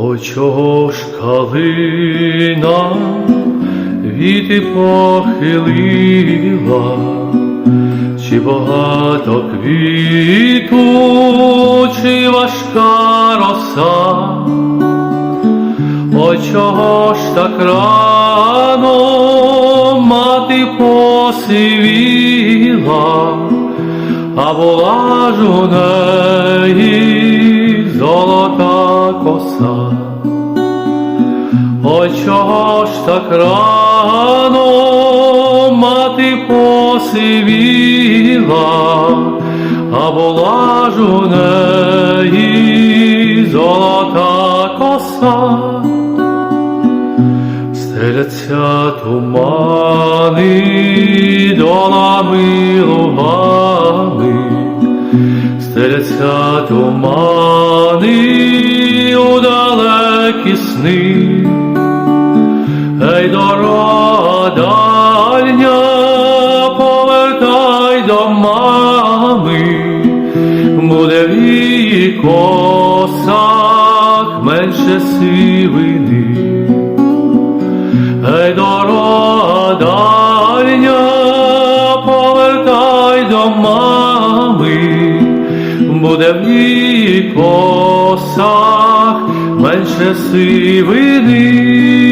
О, чого ж калина віти похилила, чи багато квіту, чи важка роса, О, чого ж так рано мати посивіла, а була ж у неї золота коса. Ой, чого ж так рано мати посивіла, а була ж у неї золота коса. Стеляться тумани долами лугами, стеляться тумани у далекі сни, Ей, дорога дальня, повертай до мами, буде в косах менше сивини. Ей, дорога дальня, повертай до мами, буде в її косах менше сивини.